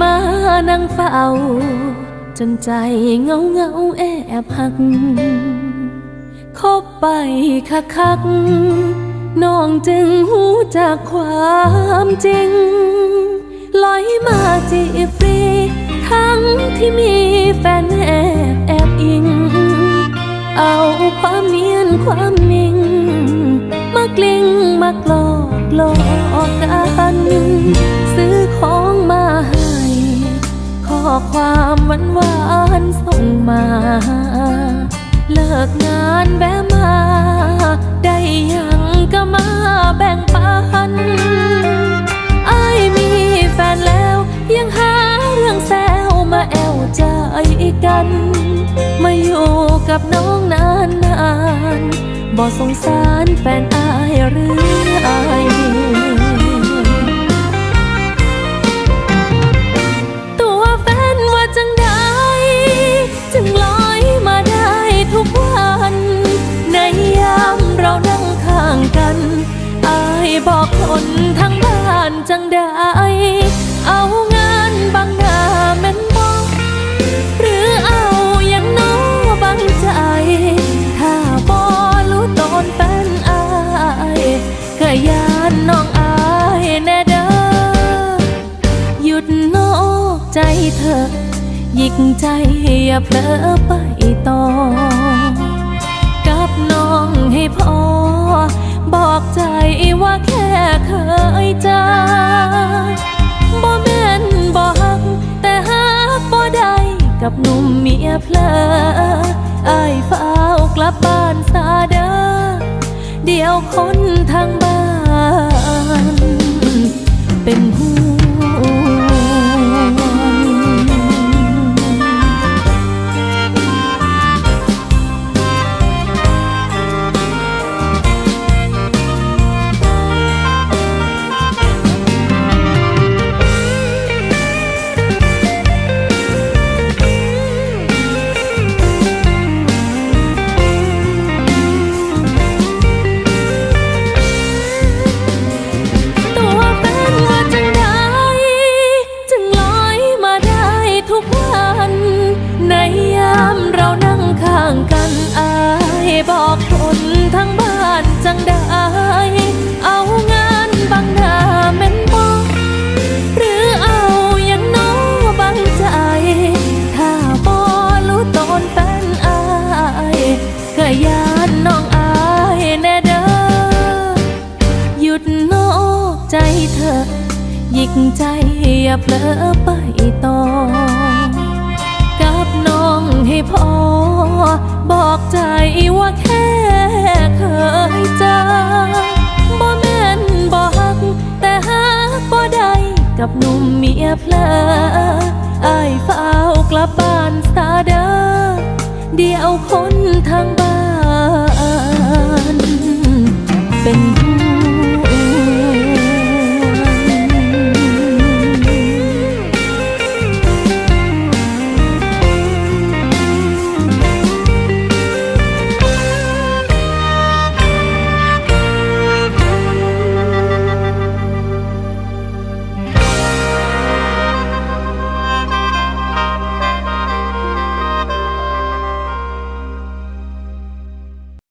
มานั่งเฝ้า จนใจเงาเงาแอบหักคบไปคักคักน้องจึงหูจากความจริงลอยมาจีบฟรีทั้งที่มีแฟนแอบแอบอิง เอาความเนียนความนิ่ง มากลิ้งมากลอกหลอก ความหวานหวานส่งมา เลิกงานแวะมา ได้ยังก็มาแบ่งปันไอ้มีแฟนแล้ว ยังหาเรื่องแซวมาแอวใจกัน มาอยู่กับน้องนานนานบ่สงสารแฟนอายหรืออายานจังได้เอางานบางหน้าแม่นบอกหรือเอาอย่างน้อบังใจ ถ้าบอรู้ตนแฟนอายก็ยานน้องอายแน่เด้อหยุดนอกใจเธอหยิกใจอย่าเผลอไปต่อกับน้องให้พอบอกใจ ว่าแค่เคยจอบ่แม่นบ่ฮัก แต่ฮักบ่ได้กับหนุ่มเมียเพลออายเฝ้ากลับบ้านซาเด้อเดี๋ยวคนทางบ้าน ในยามเรานั่งข้างกันอายบอกคนทั้งบ้านจังได้เอางานบางหน้าแม่นบอกหรือเอาอย่างน้อบังใจ ถ้าบอรู้ตนแฟนอายก็ยานน้องอายแน่เด้อหยุดนอกใจเธอหยิกใจอย่าเผลอไปต่อ ให้พอ บอกใจว่าแค่เคยเจอบ่แม่นบ่ฮัก แต่ฮักบ่ได้กับหนุ่มเมียเพลออ้เฝ้ากลับบ้านสาเดอเดียวคนทางบ้าน เป็นผู้